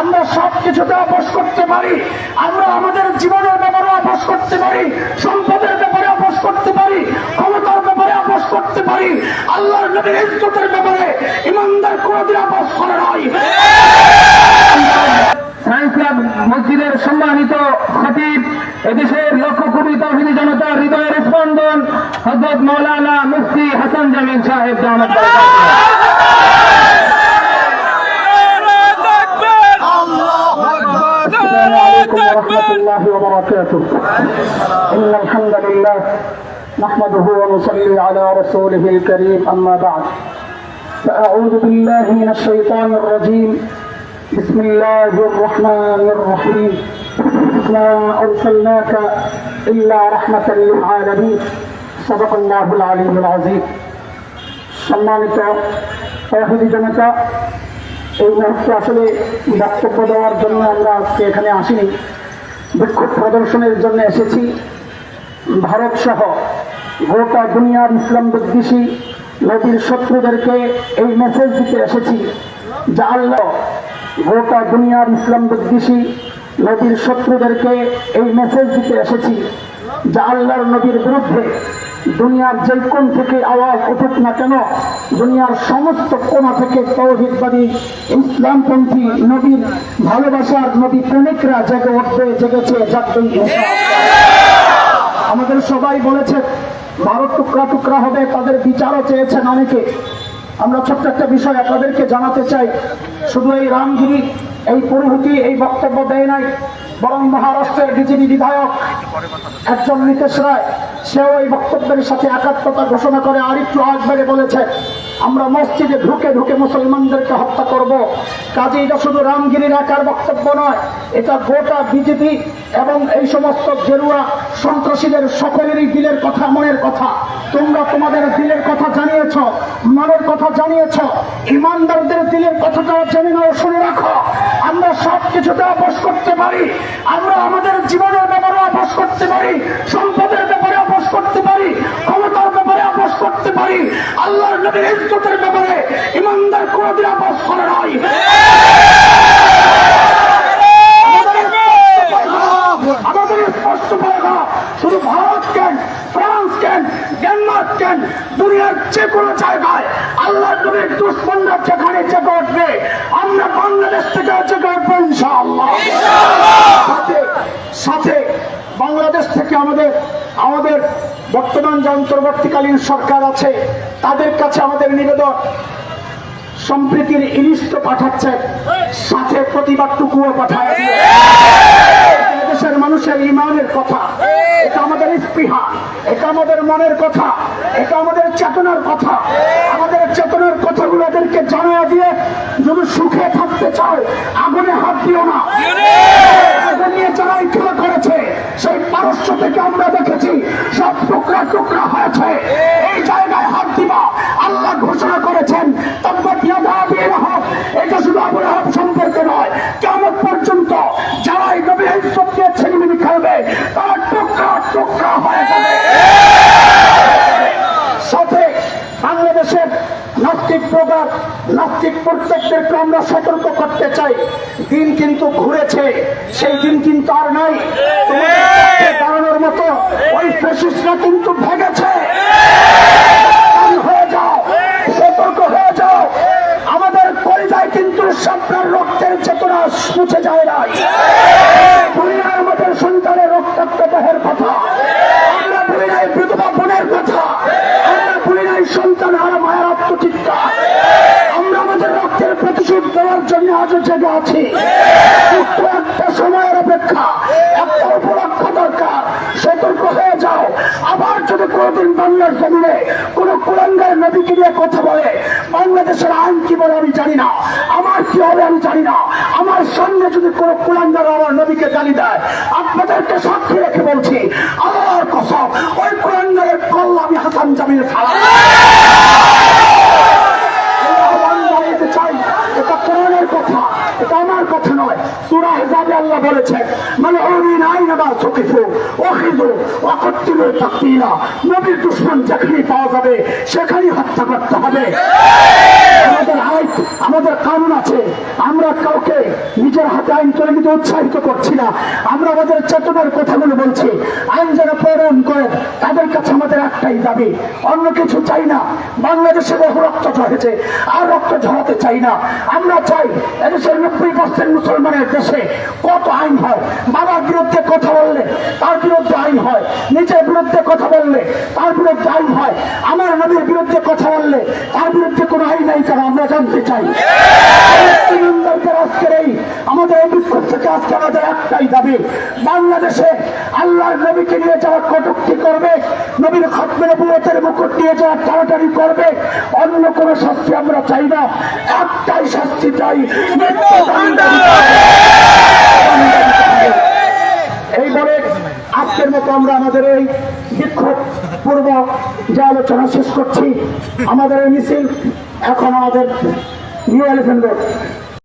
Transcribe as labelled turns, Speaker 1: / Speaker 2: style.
Speaker 1: আমরা সব কিছুতে করতে পারি। আমরা আমাদের জীবনের ব্যাপারে করতে পারি। সম্পদের ব্যাপারে করতে পারি। ক্ষমতার ব্যাপারে করতে পারি। আল্লাহর ব্যাপারে ইমানদার
Speaker 2: মসজিদের সম্মানিত খতিব, এদেশের লক্ষ কোটি তহবিলি জনতার হৃদয়ের স্পন্দন হজরত মৌলানা মুফতি হাসান জামিন সাহেব জামাত।
Speaker 1: عليكم ورحمة الله وبركاته إن الحمد لله نحمده ونصلي على رسوله الكريم أما بعد فأعوذ بالله من الشيطان الرجيم بسم الله الرحمن الرحيم ما أرسلناك إلا رحمة للعالمين صدق الله العلي العظيم সম্মানিত তহবিলি জনতা এই মুহূর্তে আসলে বক্তব্য দেওয়ার জন্য আমরা আজকে এখানে আসিনি। বিক্ষোভ প্রদর্শনের জন্য এসেছি। ভারত সহ গোটা দুনিয়ার ইসলাম বিদ্বেষী নদীর শত্রুদেরকে এই মেসেজ দিতে এসেছি যা আল্লাহ গোটা দুনিয়ার ইসলাম বিদ্বেষী নদীর শত্রুদেরকে এই মেসেজ দিতে এসেছি যা আল্লাহর নবীর বিরুদ্ধে দুনিয়ার যে কোন থেকে আওয়াজ উঠুক না কেন, দুনিয়ার সমস্ত কোনা থেকে তৌহিদবাদী ইসলামপন্থী নবীর ভালোবাসার নবী প্রেমিকরা জেগে উঠবে, জেগেছে ইনশাআল্লাহ। আমাদের সবাই বলেছে, ভারত টুকরা টুকরা হবে, তাদের বিচারও চেয়েছেন অনেকে। আমরা ছোট্ট একটা বিষয় আপনাদেরকে জানাতে চাই। শুধু এই রামগিরি, এই পুরোহিতি এই বক্তব্য দেয় নাই। বরং মহারাষ্ট্রের বিজেপি বিধায়ক একজন নীতিশ রায়, সেও এই বক্তব্যের সাথে একাত্মতা ঘোষণা করে আরিফ আকবরে বলেছে, আমরা মসজিদে ঢুকে ঢুকে মুসলমানদেরকে হত্যা করব। কাজে এটা শুধু রামগিরির একার বক্তব্য নয়, এটা গোটা বিজেপি এবং এই সমস্ত গেরুয়া সন্ত্রাসীদের সকলেরই দিলের কথা, মনের কথা। তোমরা তোমাদের দিলের কথা জানিয়েছ, মনের কথা জানিয়েছ, ইমানদারদের দিলের কথাটা জেনে নাও, শুনে রাখো। আমরা সব কিছুতে আপোষ করতে পারি, আমরা আমাদের জীবনের ব্যাপারে আপোষ করতে পারি, সম্পদের ব্যাপারে আপোষ করতে পারি, ক্ষমতার ব্যাপারে আপোষ করতে পারি, আল্লাহর নবীর ইজ্জতের ব্যাপারে ইমানদার কোনদিন আপোষ করে নয় আমাদের স্পষ্ট পায়গা শুধু ভারত কেন ফ্রান্স কেন ডেনমার্ক কেন দুনিয়ার যে কোনো জায়গায়, আল্লাহ নবীর দুশ্মনরা যেখানে উঠবে আমরা বাংলাদেশ থেকে ইনশাআল্লাহ। সাথে সাথে বাংলাদেশ থেকে আমাদের আমাদের বর্তমান যে অন্তর্বর্তীকালীন সরকার আছে, তাদের কাছে আমাদের নিবেদন, সম্প্রীতির ইলিশ তো পাঠাচ্ছে সাথে প্রতিবাদটুকুও পাঠায়। দেশের মানুষের ইমানের কথা আমাদের মনের কথা, এটা আমাদের চেতনার কথা। আমাদের চেতনার কথাগুলো এদেরকে জানা দিয়ে যদি সুখে থাকতে চায়, আগুনে হাত দিও না। নিয়ে যারা করেছে, সেই আমরা দেখেছি, সব হয়েছে। এই জায়গায় আল্লাহ ঘোষণা করেছেন এটা শুধু নয় কেমন পর্যন্ত নবী ইজ্জতকে ছেলেমিনি খেলবে, তারা টুকরা টুকরা হয়ে যাবে। সাথে বাংলাদেশের নাস্তিক প্রকার নাস্তিক প্রত্যেকদেরকে আমরা সতর্ক করতে চাই। দিন কিন্তু ঘুরেছে, সেই দিন কিন্তু আর নাই। দাঁড়ানোর মতো ওই ফেসিসরা কিন্তু ভেগেছে। হয়ে যাও, সতর্ক হয়ে যাও। আমাদের পরিচয় কিন্তু স্বপ্নের রক্তের চেতনা মুছে যায় দুনিয়ার আমাদের সন্তানের রক্তাক্ত দেহের কথা। আমরা বিধবা বোনের কথা আমরা বলি নাই সন্তান হারা মায়ের আত্মচিৎকার আমরা আমাদের রক্তের দেওয়ার জন্য আজও জেগে আছি। একটা সময়ের অপেক্ষা। একটা উপলক্ষ দরকার। সতর্ক হয়ে যাও। আবার যদি কোনোদিন বাংলার জমিনে কোনো কুলাঙ্গার নদীকে নিয়ে কথা বলে, বাংলাদেশের আইন কি বলে আমি জানি না। আমার কি হবে আমি জানি না। আমার সামনে যদি কোনো কুলাঙ্গার আমার নদীকে গালি দেয়, আপনাদেরকে সাক্ষী রেখে বলছি, আল্লাহর কসম, ওই কুলাঙ্গারের কল্লা আমি হাসান জামিল খালা আহ্বান জানাতে চাই এটা কোরআনের কথা এটা আমার কথা নয় সুরা হিসাবে আল্লাহ মানে উৎসাহিত করছি না। আমরা আমাদের চেতনার কথাগুলো বলছি। আইন যারা প্রণয়ন করে, তাদের কাছে আমাদের একটাই দাবি, অন্য কিছু চাই না। বাংলাদেশে বহু রক্ত ঝরেছে, আর রক্ত ঝরাতে চাই না। আমরা চাই এদেশের নব্বই পার্সেন্ট মুসলমানের দেশে আইন হয়। বাবার বিরুদ্ধে কথা বললে তার বিরুদ্ধে আইন হয়। নিজের বিরুদ্ধে কথা বললে তার বিরুদ্ধে আইন হয়। আমার নবীর বিরুদ্ধে কথা বললে তার বিরুদ্ধে কোনো আইন নাই কেন আমরা জানতে চাই। আজকের এই আমাদের এই বিক্ষোভ থেকে আজকে আমাদের একটাই দাবি। বাংলাদেশে আল্লাহর নবীকে নিয়ে যারা কটুক্তি করবে নবীর খতমের বুয়তের মুকুট নিয়ে যাওয়ার তাড়াতাড়ি করবে, অন্য কোনো শাস্তি আমরা চাই না। একটাই শাস্তি চাই এই বলে আজকের মতো আমরা আমাদের এই বিক্ষোভ পূর্ব যে আলোচনা শেষ করছি, আমাদের এই মিছিল এখন আমাদের নিউ এলিফেন্ট রোড।